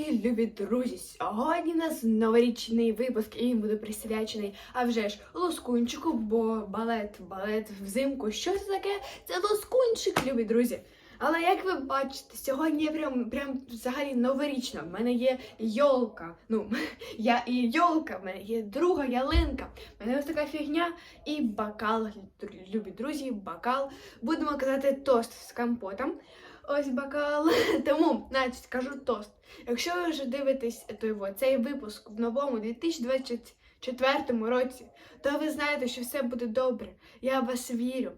мої любі друзі! Сьогодні у нас новорічний випуск, і він буде присвячений, а вже ж лоскунчику, бо балет, балет взимку. Що це таке? Це лоскунчик, любі друзі. Але як ви бачите, сьогодні я прям прям взагалі новорічна. В мене є йолка. Ну, я і йолка, в мене є друга ялинка. В мене ось така фігня і бокал, любі друзі, бокал. Будемо казати тост з компотом. Ось бокал. Тому, значить, кажу тост. Якщо ви вже дивитесь той, цей випуск в новому 2024 році, то ви знаєте, що все буде добре. Я в вас вірю.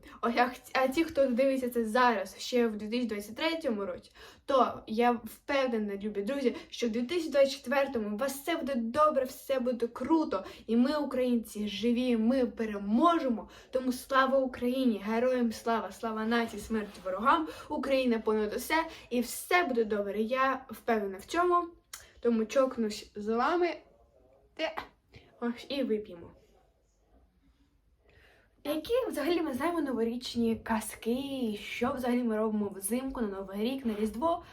А, ті, хто дивиться це зараз, ще в 2023 році, то я впевнена, любі друзі, що в 2024-му у вас все буде добре, все буде круто. І ми, українці, живі, ми переможемо. Тому слава Україні! Героям слава! Слава нації, смерть ворогам! Україна понад усе, і все буде добре. Я впевнена в цьому. Тому чокнусь з вами і вип'ємо. Які взагалі ми знаємо новорічні казки, що взагалі ми робимо взимку на Новий рік, на Різдво?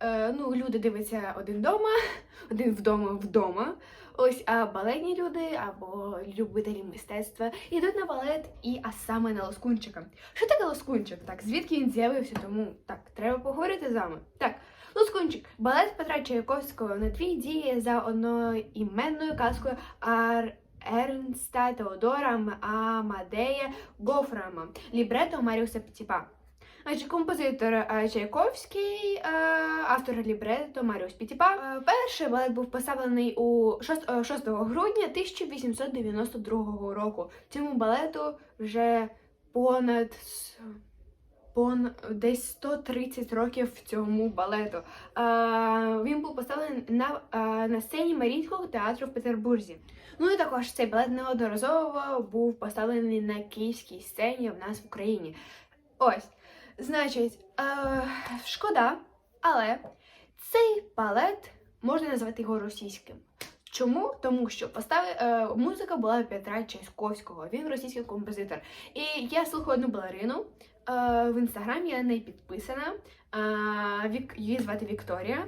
Е, ну, люди дивляться один вдома, один вдома вдома. Ось, а балетні люди або любителі мистецтва йдуть на балет і а саме на лоскунчика. Що таке лоскунчик? Так, звідки він з'явився? Тому так, треба поговорити з вами. Так, лоскунчик. Балет Петра Чайковського на твій діє за одноіменною казкою Ар. Ернста Теодора Амадея Гофрама, лібрето Маріуса Петіпа. Значить, композитор е, Чайковський, е, автор лібрето Маріус Пітіпа. Е, Перший балет був поставлений у 6, е, 6 грудня 1892 року. Цьому балету вже понад пон десь 130 років цьому балету. Він був поставлений на, на сцені Марійського театру в Петербурзі. Ну і також цей балет неодноразово був поставлений на київській сцені в нас в Україні. Ось, значить, шкода, але цей балет можна назвати його російським. Чому? Тому що постави, е, музика була Петра Чайковського, він російський композитор. І я слухаю одну балерину. Е, в інстаграмі я неї підписана. Е, її звати Вікторія.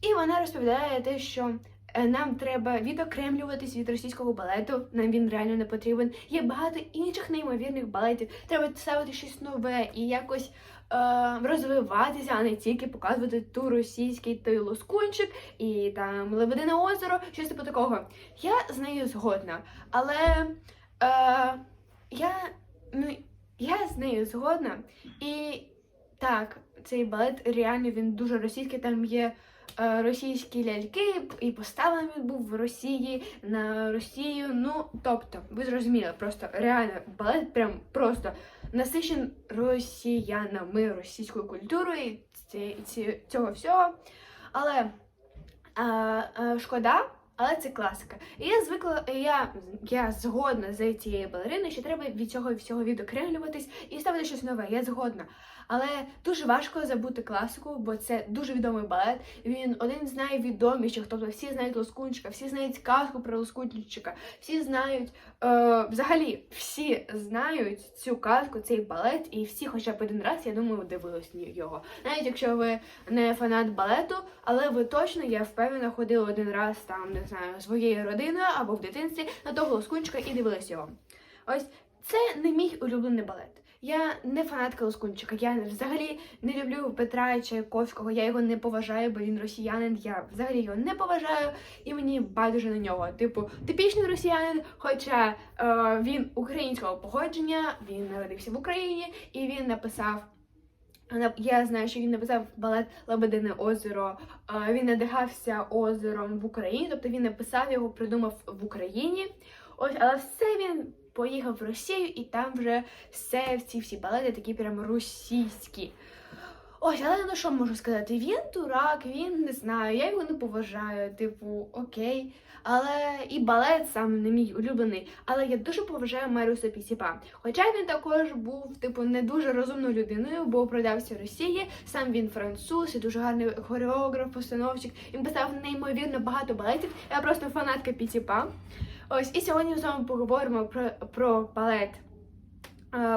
І вона розповідає те, що е, нам треба відокремлюватись від російського балету. Нам він реально не потрібен. Є багато інших неймовірних балетів. Треба ставити щось нове і якось е, розвиватися, а не тільки показувати ту російський той лоскунчик і там Лебедине озеро, щось типу такого. Я з нею згодна, але е, я, ну, я з нею згодна. І так, цей балет реально він дуже російський, там є е, російські ляльки, і поставлений був в Росії на Росію. Ну, тобто, ви зрозуміли, просто реально балет прям просто насичен росіянами, російською культурою і цього всього. Але а, а, шкода, але це класика. І я звикла, я, я згодна з цією балериною, що треба від цього всього відокремлюватись і ставити щось нове. Я згодна. Але дуже важко забути класику, бо це дуже відомий балет. Він один з найвідоміших. Тобто всі знають Лоскунчика, всі знають казку про Лоскунчика, всі знають е, взагалі всі знають цю казку, цей балет, і всі, хоча б один раз, я думаю, дивились його. Навіть якщо ви не фанат балету, але ви точно, я впевнена, ходили один раз там, не знаю, своєю родиною або в дитинстві на того Лоскунчика і дивились його. Ось це не мій улюблений балет. Я не фанатка Лоскунчика. Я взагалі не люблю Петра Чайковського. Я його не поважаю, бо він росіянин. Я взагалі його не поважаю, і мені байдуже на нього. Типу, типічний росіянин, хоча е, він українського походження, він народився в Україні і він написав. Я знаю, що він написав балет Лебедине озеро. Він надихався озером в Україні, тобто він написав його, придумав в Україні. Ось, але все він поїхав в Росію, і там вже все, всі всі балети такі прям російські. Ось, але ну що можу сказати? Він дурак, він не знаю, я його не поважаю, типу, окей. Але і балет сам не мій улюблений. Але я дуже поважаю Маріуса Пісіпа. Хоча він також був, типу, не дуже розумною людиною, бо продався Росії. Сам він француз і дуже гарний хореограф, постановщик. Він писав неймовірно багато балетів. Я просто фанатка Пісіпа. Ось і сьогодні з вами поговоримо про, про балет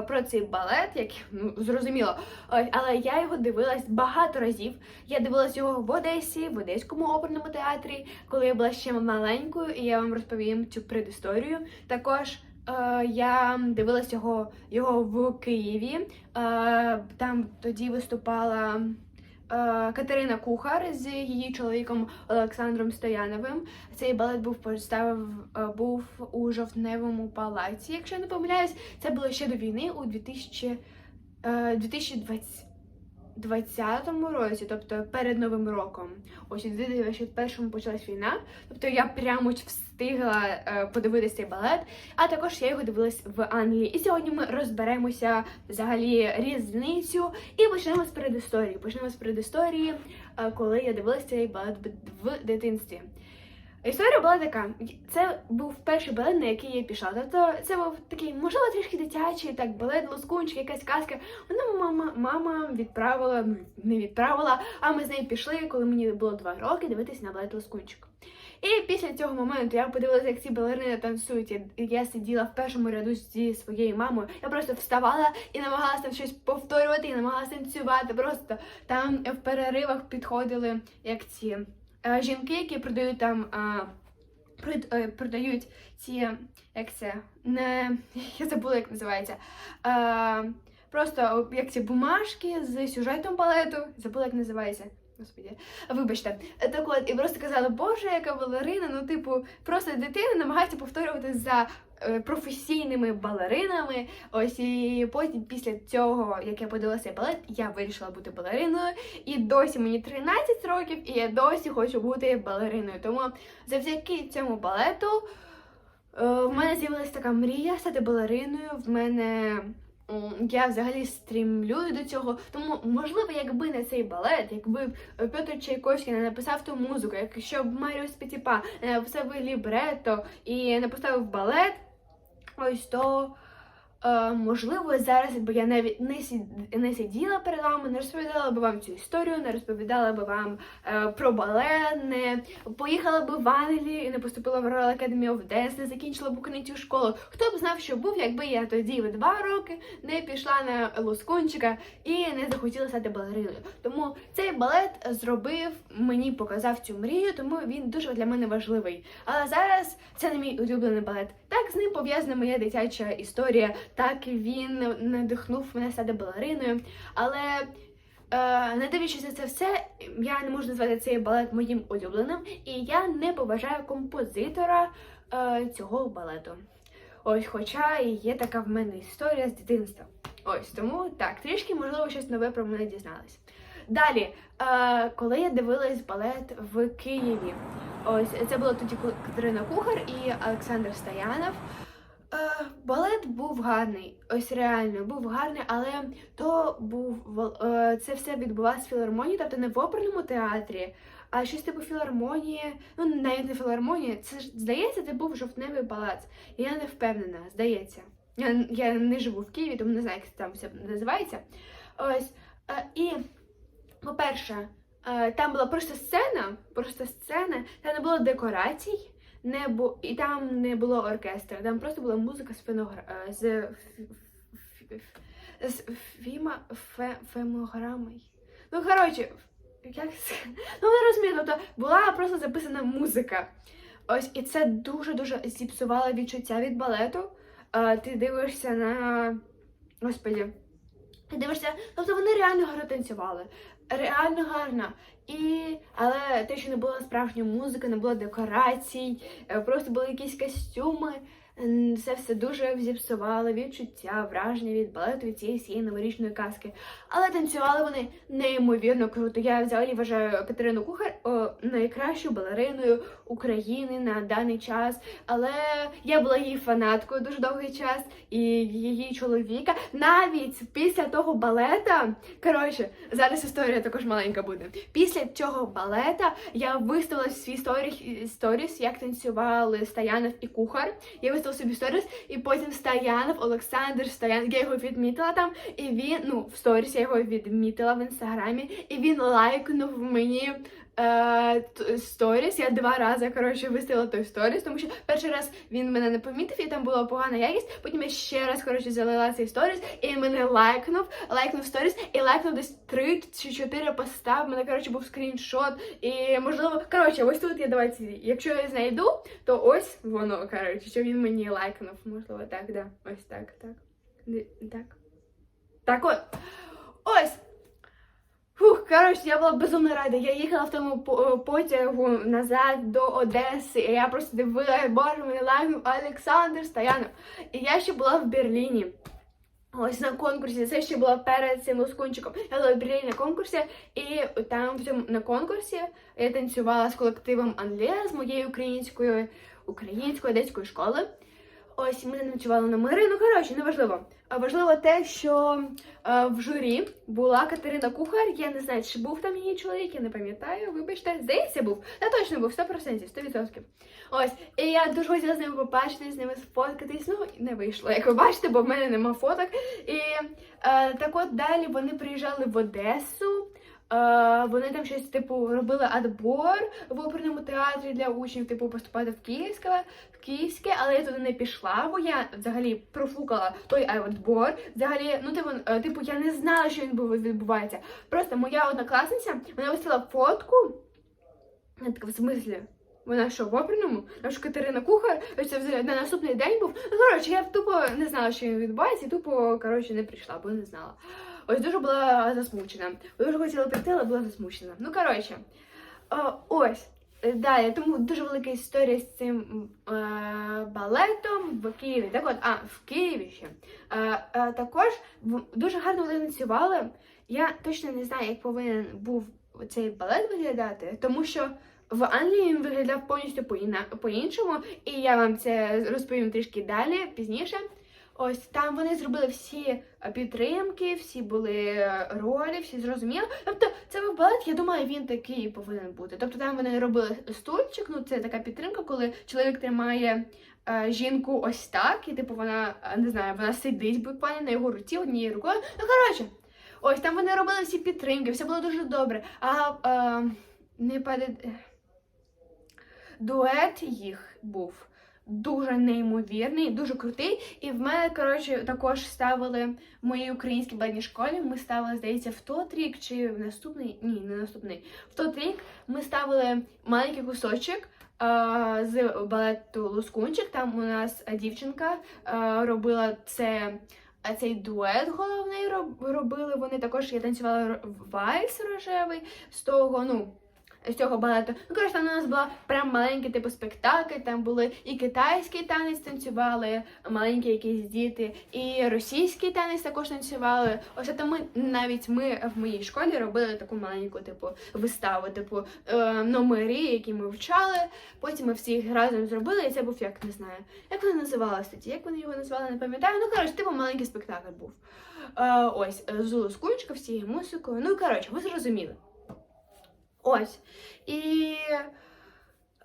про цей балет, як ну зрозуміло. Але я його дивилась багато разів. Я дивилась його в Одесі, в Одеському оперному театрі, коли я була ще маленькою, і я вам розповім цю предісторію. Також е, я дивилась його, його в Києві. Е, там тоді виступала. Е, Катерина Кухар з її чоловіком Олександром Стояновим. Цей балет був поставив е, був у жовтневому палаці. Якщо я не помиляюсь, це було ще до війни у 2000, е, 2020 2020 році, тобто перед Новим роком. Ось у 2021 почалась війна. Тобто я прямо встигла е, подивитися цей балет, а також я його дивилась в Англії. І сьогодні ми розберемося взагалі різницю і почнемо з передісторії. Почнемо з передісторії, е, коли я дивилася цей балет в дитинстві. Історія була така: це був перший балет, на який я пішла. Тобто це був такий, можливо, трішки дитячий, так, балет, лоскунчик, якась казка. Вона мама, мама відправила, ну не відправила, а ми з нею пішли, коли мені було два роки, дивитися на балет лоскунчик. І після цього моменту я подивилася, як ці балерини танцюють. Я сиділа в першому ряду зі своєю мамою. Я просто вставала і намагалася там щось повторювати, і намагалася танцювати. Просто там в переривах підходили як ці жінки, які продають там. е, е, продають ці, як це, не я забула, як називається. Е, просто як ці бумажки з сюжетом балету. Забула, як називається. Господи, вибачте. Е, Так от, і просто казали, боже, яка балерина, ну, типу, просто дитина намагається повторювати за е, професійними балеринами. Ось і потім після цього, як я подивилася балет, я вирішила бути балериною. І досі мені 13 років, і я досі хочу бути балериною. Тому завдяки цьому балету е, в мене з'явилася така мрія стати балериною. В мене я взагалі стрімлюю до цього. Тому, можливо, якби не цей балет, якби е, Петр Чайковський не написав ту музику, якщо б Маріус Петіпа не написав лібретто і не поставив балет, ось то. Е, можливо, зараз, якби я навіть не, сід, не сиділа перед вами, не розповідала б вам цю історію, не розповідала б вам е, про балет, не поїхала б в Англію і не поступила в Royal Academy of Dance, не закінчила б українську школу. Хто б знав, що був, якби я тоді в два роки не пішла на лоскунчика і не захотіла стати балериною. Тому цей балет зробив, мені показав цю мрію, тому він дуже для мене важливий. Але зараз це не мій улюблений балет. Так з ним пов'язана моя дитяча історія. Так він надихнув мене стати балериною. Але е, не дивлячись на це все, я не можу назвати цей балет моїм улюбленим, і я не поважаю композитора е, цього балету. Ось, хоча є така в мене історія з дитинства. Ось тому так, трішки, можливо, щось нове про мене дізнались. Далі, е, коли я дивилась балет в Києві, ось це було тоді Катерина Кухар і Олександр Стоянов. Е, балет був гарний, ось реально був гарний, але то був е, це все відбувалося в філармонії, тобто не в оперному театрі, а щось типу філармонії. Ну навіть не філармонія. Це ж здається, це був жовтневий палац. Я не впевнена, здається. Я, я не живу в Києві, тому не знаю, як це там все називається. Ось е, і по-перше, е, там була просто сцена, просто сцена, там не було декорацій, не бу... і там не було оркестра, там просто була музика з феногра... е, з, з фіма... фе... фемограмою. Ну, коротше, як це? Ну, ви розумієте, тобто була просто записана музика. Ось, і це дуже-дуже зіпсувало відчуття від балету. Е, ти дивишся на. Господі. Ти дивишся, тобто вони реально гарно танцювали. Реально гарна. І... Але те, що не була справжня музика, не було декорацій, е, просто були якісь костюми. Це все дуже зіпсувало відчуття, враження від балету, від цієї всієї новорічної казки. Але танцювали вони неймовірно круто. Я взагалі вважаю Катерину Кухар найкращою балериною України на даний час. Але я була її фанаткою дуже довгий час, і її чоловіка навіть після того балета. Коротше, зараз історія також маленька буде. Після цього балета я виставила свій сторіс як танцювали Стоянов і Кухар. Я виставила собі сторіс, і потім Стоянов, Олександр Стоянов, я його відмітила там, і він, ну, в сторіс я його відмітила в інстаграмі, і він лайкнув мені сторіс. Я два рази коротше виставила той сторіс, тому що перший раз він мене не помітив, і там була погана якість. Потім я ще раз коротше залила цей сторіс, і мене лайкнув, лайкнув сторіс, і лайкнув десь три чи чотири поста. В мене коротше був скріншот. І можливо, коротше, ось тут я давайте. Якщо я знайду, то ось воно коротше, що він мені лайкнув. Можливо, так, да. Ось так, так. Так. Так от. Ось. Фух, коротше, я була безумно рада. Я їхала в тому потягу назад до Одеси, і я просто дивилася, боже, мене лайкнув Олександр Стоянов. І я ще була в Берліні. Ось на конкурсі, це ще було перед цим лоскунчиком. Я була в Берліні на конкурсі, і там в цьому на конкурсі я танцювала з колективом Англія з моєї української української одеської школи. Ось ми танцювали номери. Ну коротше, неважливо. А важливо те, що е, в журі була Катерина Кухар. Я не знаю, чи був там її чоловік, я не пам'ятаю. Вибачте, здається, був. Та точно був 100%, 100%. Ось, і я дуже хотіла з ними побачитись, з ними сфоткатись. Ну, не вийшло, як ви бачите, бо в мене нема фоток. І е, так от далі вони приїжджали в Одесу. Е, вони там щось типу робили адбор в оперному театрі для учнів, типу поступати в Київське, в Київське, але я туди не пішла, бо я взагалі профукала той адбор. Взагалі, ну типу, е, типу, я не знала, що він відбувається. Просто моя однокласниця вона висила фотку. Я така, в смислі? Вона що, в оперному? А що Катерина Кухар, ось це взагалі на наступний день був. Ну, коротше, я тупо не знала, що він відбувається, і тупо, коротше, не прийшла, бо не знала. Ось дуже була засмучена. Дуже хотіла прийти, але була засмучена. Ну, коротше, ось. е, Далі, тому дуже велика історія з цим е, балетом в Києві. Так от, а, в Києві ще. Е, е, також дуже гарно вони танцювали. Я точно не знаю, як повинен був цей балет виглядати, тому що в Англії він виглядав повністю по-іншому, і я вам це розповім трішки далі, пізніше. Ось там вони зробили всі е, підтримки, всі були е, ролі, всі зрозуміли. Тобто, це був балет, я думаю, він такий повинен бути. Тобто там вони робили стульчик, ну це така підтримка, коли чоловік тримає е, жінку ось так, і типу вона е, не знаю, вона сидить буквально на його руці однією рукою. Ну коротше, ось там вони робили всі підтримки, все було дуже добре. А е, не паде. Дует їх був дуже неймовірний, дуже крутий. І в мене, коротше, також ставили в моїй українській балетній школі. Ми ставили, здається, в тот рік чи в наступний? Ні, не наступний. В тот рік ми ставили маленький кусочок. З балету Лускунчик, там у нас дівчинка робила це, цей дует головний робили. Вони також я танцювала вальс рожевий з того, ну, з цього балету. Ну, коротше, там у нас була прям маленький типу спектакль, там були і китайський танець танцювали, маленькі якісь діти, і російський танець також танцювали. Ось це ми навіть ми в моїй школі робили таку маленьку, типу, виставу, типу е, номери, які ми вчали. Потім ми всі їх разом зробили, і це був як не знаю. Як вона називалася тоді? Як вони його назвали, не пам'ятаю. Ну, коротше, типу маленький спектакль був. Е, ось, з Лускунчика, всією музикою. Ну, коротше, ви зрозуміли. Ось. І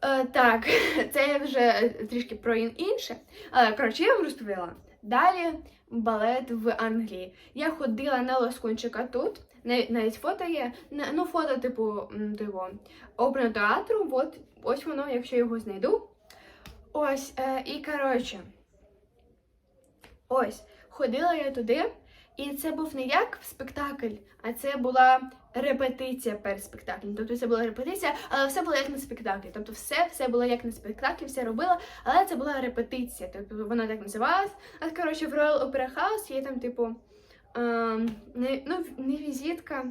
е, так, це вже трішки про інше. Але коротше, я вам розповіла. Далі балет в Англії. Я ходила на лоскунчика тут. Навіть, фото є. Ну, фото, типу, м, того театру. От, ось воно, якщо його знайду. Ось, е, і коротше. Ось, ходила я туди, і це був не як спектакль, а це була репетиція перед спектаклем. Тобто це була репетиція, але все було як на спектаклі. Тобто все, все було як на спектаклі, все робила, але це була репетиція. Тобто вона так називалась. А коротше, в Royal Opera House є там, типу, ем, не, ну, не візитка.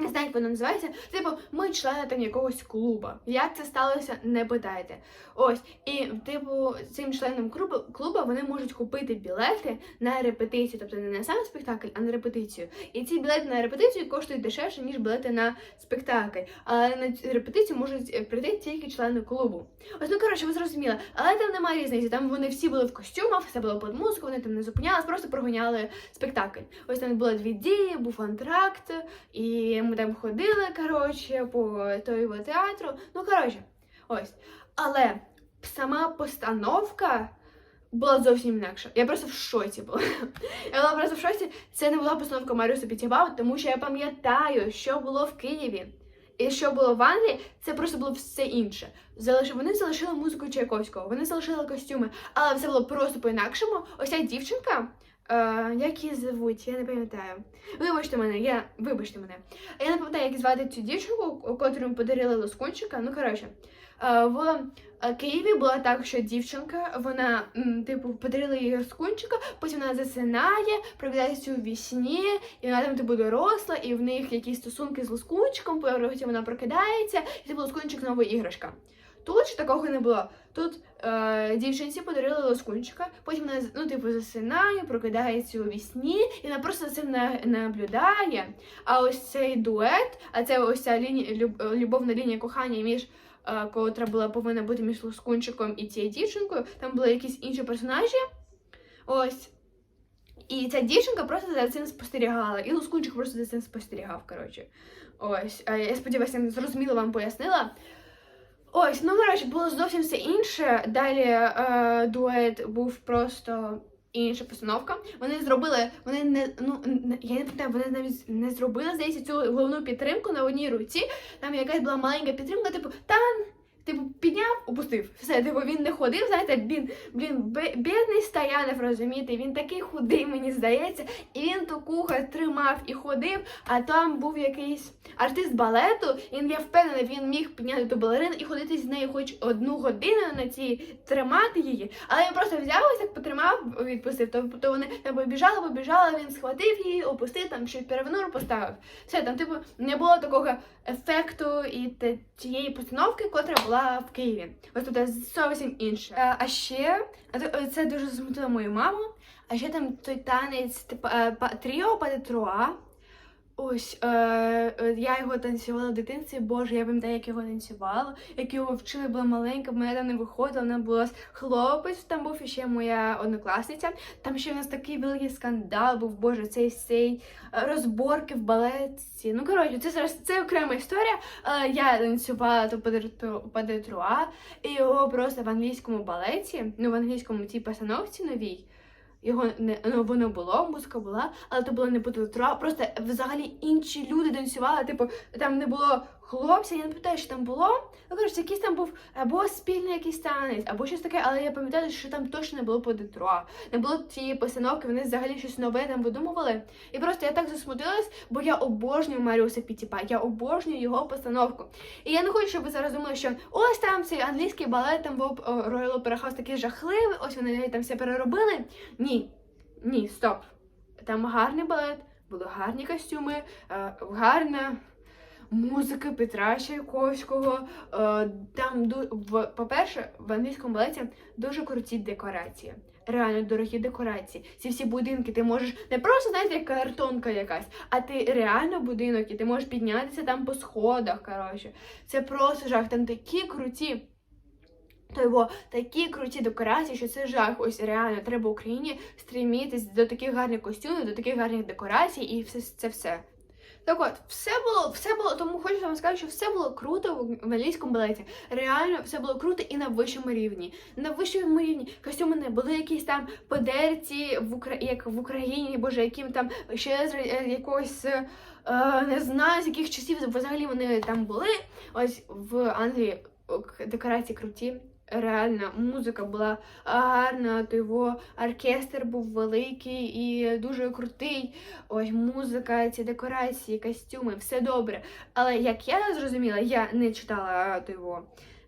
Не знаю, як воно називається. Типу, ми члени там якогось клуба. Як це сталося, не питайте. Ось, і типу, цим членам клубу, клуба вони можуть купити білети на репетицію, тобто не на сам спектакль, а на репетицію. І ці білети на репетицію коштують дешевше, ніж білети на спектакль. Але на репетицію можуть е, прийти тільки члени клубу. Ось, ну коротше, ви зрозуміли. Але там немає різниці. Там вони всі були в костюмах, все було під музику, вони там не зупинялись, просто проганяли спектакль. Ось там було дві дії, був антракт, і ми там ходили, коротше, по той театру. Ну, коротше, ось. Але сама постановка була зовсім інакша. Я просто в шоці була. Я була просто в шоці. Це не була постановка Маріуса Пітєва, тому що я пам'ятаю, що було в Києві. І що було в Англії, це просто було все інше. Залиш... Вони залишили музику Чайковського, вони залишили костюми, але все було просто по-інакшому. Ось ця дівчинка, е, як її звуть, я не пам'ятаю. Вибачте мене, я вибачте мене. Я не пам'ятаю, як звати цю дівчинку, котру подарили лоскунчика. Ну коротше, е, в е, Києві була так, що дівчинка, вона, типу, подарила їй лоскунчика, потім вона засинає, прокидається у вісні, і вона там типу доросла, і в них якісь стосунки з лоскунчиком, потім вона прокидається, і типу лоскунчик нова іграшка. Тут ж такого не було. Тут е, дівчинці подарили лоскунчика, потім вона ну, типу, засинає, прокидається у вісні, і вона просто за цим на, наблюдає. А ось цей дует, а це ось ця лінія, люб, любовна лінія кохання між. е, Котра була повинна бути між лоскунчиком і цією дівчинкою, там були якісь інші персонажі. Ось. І ця дівчинка просто за цим спостерігала, і Лускунчик просто за цим спостерігав. Коротше. Ось. Е, Я сподіваюся, зрозуміло вам пояснила. Ось, ну коротше, було зовсім все інше. Далі е, дует був просто інша постановка. Вони зробили, вони не ну не- я не пам'ятаю, вони навіть не зробили, здається, цю головну підтримку на одній руці. Там якась була маленька підтримка, типу, тан. Типу, підняв, опустив. Все, типу, він не ходив, знаєте, він, блін, бідний Стоянов, розумієте, він такий худий, мені здається, і він ту кухар тримав і ходив, а там був якийсь артист балету, і я впевнена, він міг підняти ту балерину і ходити з нею хоч одну годину на цій, тримати її, але він просто взяв ось так потримав, відпустив, то, то вони там побіжали, побіжали, він схватив її, опустив, там щось перевернув, поставив. Все, там, типу, не було такого ефекту і тієї постановки, котра була в Києві. Ось тут зовсім інше. Е, А ще е, це дуже змутило мою маму. А ще там той танець, типу, е, тріо па де труа. Ось е, е, я його танцювала в дитинстві. Боже, я пам'ятаю, як його танцювала, як його вчили, була маленька, мене там не виходила, вона була хлопець, там був іще моя однокласниця. Там ще в нас такий великий скандал був, боже, цей цей е, розборки в балетці. Ну коротше, це зараз це окрема історія. Але я танцювала то падетруа, і його просто в англійському балеті, ну в англійському цій постановці новій. Його не ну, воно було, музика була, але то було не по Просто взагалі інші люди танцювали. Типу, там не було хлопця, я не пам'ятаю, що там було. Ну, коротше, якийсь там був або спільний якийсь танець, або щось таке, але я пам'ятаю, що там точно не було по Детруа. Не було цієї постановки, вони взагалі щось нове там видумували. І просто я так засмутилась, бо я обожнюю Маріуса Пітіпа, я обожнюю його постановку. І я не хочу, щоб ви зараз думали, що ось там цей англійський балет, там був Royal Opera такий жахливий, ось вони там все переробили. Ні, ні, стоп. Там гарний балет, були гарні костюми, е, гарна музика Петра Чайковського. Е, Там, в- по-перше, в англійському балеті дуже круті декорації. Реально дорогі декорації. Ці всі будинки ти можеш не просто знаєте, як картонка якась, а ти реально будинок, і ти можеш піднятися там по сходах. Коротше, це просто жах. Там такі круті. То його такі круті декорації, що це жах. Ось реально треба Україні стрімітись до таких гарних костюмів, до таких гарних декорацій, і все це все. Так от, все було, все було, тому хочу вам сказати, що все було круто в англійському балеті. Реально, все було круто і на вищому рівні. На вищому рівні костюми не були якісь там подерті в Укра... як в Україні, боже, яким там ще з е, якогось. е, не знаю, з яких часів взагалі вони там були. Ось в Англії декорації круті. Реально, музика була гарна, його оркестр був великий і дуже крутий. Ось музика, ці декорації, костюми, все добре. Але як я зрозуміла, я не читала його.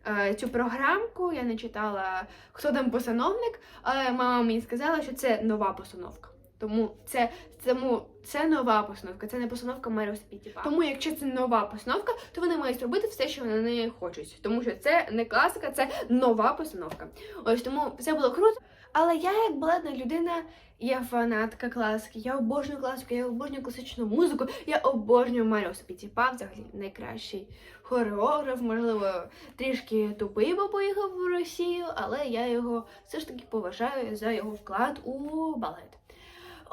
е, Цю програмку я не читала, хто там постановник, але мама мені сказала, що це нова постановка. Тому це, тому це нова постановка, це не постановка Маріуса Пітіпа. Тому, якщо це нова постановка, то вони мають робити все, що вони не хочуть. Тому що це не класика, це нова постановка. Ось тому все було круто. Але я, як балетна людина, я фанатка класики, я обожнюю класику, я обожнюю класичну музику, я обожнюю Маріуса Пітіпа, взагалі найкращий хореограф, можливо, трішки тупий, бо поїхав в Росію, але я його все ж таки поважаю за його вклад у балет.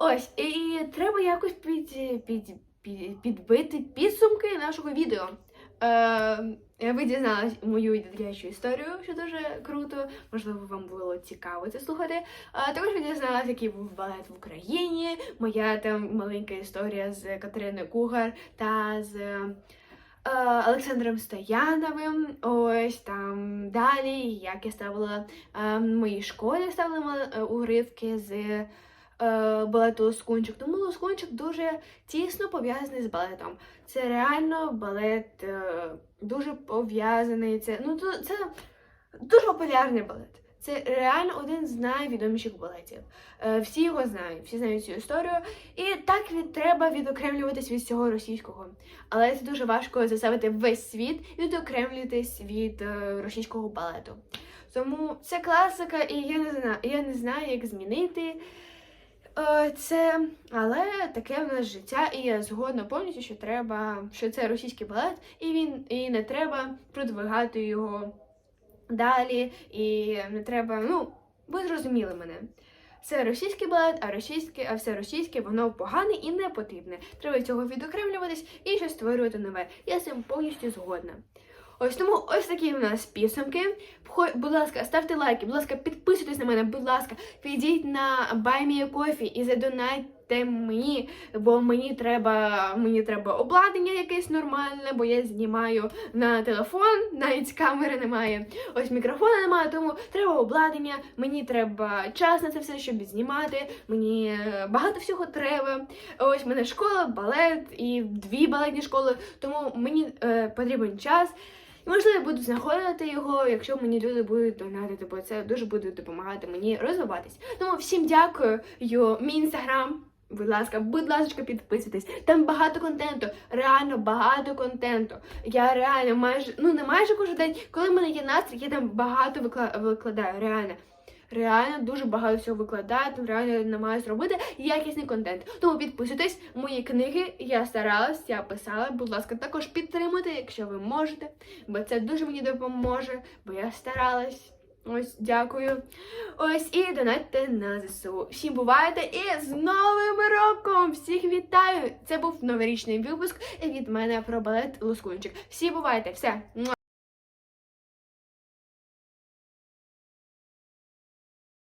Ось, і треба якось під, під, під, підбити підсумки нашого відео. Е, ви дізналась мою дитячу історію, що дуже круто. Можливо, вам було цікаво це слухати. А також ви дізналась, який був балет в Україні. Моя там маленька історія з Катериною Кугар та з. е, е, Олександром Стояновим. Ось там далі, як я ставила е, в моїй школі ставила е, уривки з е, балету Лоскунчик. Тому Лоскунчик дуже тісно пов'язаний з балетом. Це реально балет е, дуже пов'язаний. Це ну це дуже популярний балет. Це реально один з найвідоміших балетів. Е, всі його знають, всі знають цю історію. І так від треба відокремлюватись від всього російського. Але це дуже важко заставити весь світ відокремлюватись від е, російського балету. Тому це класика, і я не знаю, я не знаю, як змінити е, це. Але таке в нас життя, і я згодна повністю, що треба, що це російський балет, і він і не треба продвигати його далі, і не треба. Ну, ви зрозуміли мене. Це російський балет, а російське, а все російське, воно погане і не потрібне. Треба цього відокремлюватись і щось створювати нове. Я з цим повністю згодна. Ось тому ось такі в нас підсумки. Будь ласка, ставте лайки, будь ласка, підписуйтесь на мене, будь ласка, підіть на Кофі і задонайте мені, бо мені треба, мені треба обладнання якесь нормальне, бо я знімаю на телефон, навіть камери немає. Ось мікрофона немає, тому треба обладнання, мені треба час на це все, щоб знімати. Мені е, багато всього треба. Ось в мене школа, балет і дві балетні школи, тому мені е, потрібен час. Можливо, я буду знаходити його, якщо мені люди будуть донатити, бо це дуже буде допомагати мені розвиватись. Тому всім дякую. Йо, мій інстаграм. Будь ласка, будь ласка, підписуйтесь. Там багато контенту, реально багато контенту. Я реально майже, ну не майже кожен день, коли в мене є настрій, я там багато викла- викладаю. Реально. Реально дуже багато всього викладаю, там реально намагаюся робити якісний контент. Тому підписуйтесь, мої книги, я старалась, я писала. Будь ласка, також підтримуйте, якщо ви можете, бо це дуже мені допоможе, бо я старалась. Ось, дякую. Ось і донатьте на ЗСУ. Всім бувайте і з Новим роком! Всіх вітаю! Це був новорічний випуск від мене про балет Лоскунчик. Всі бувайте, все.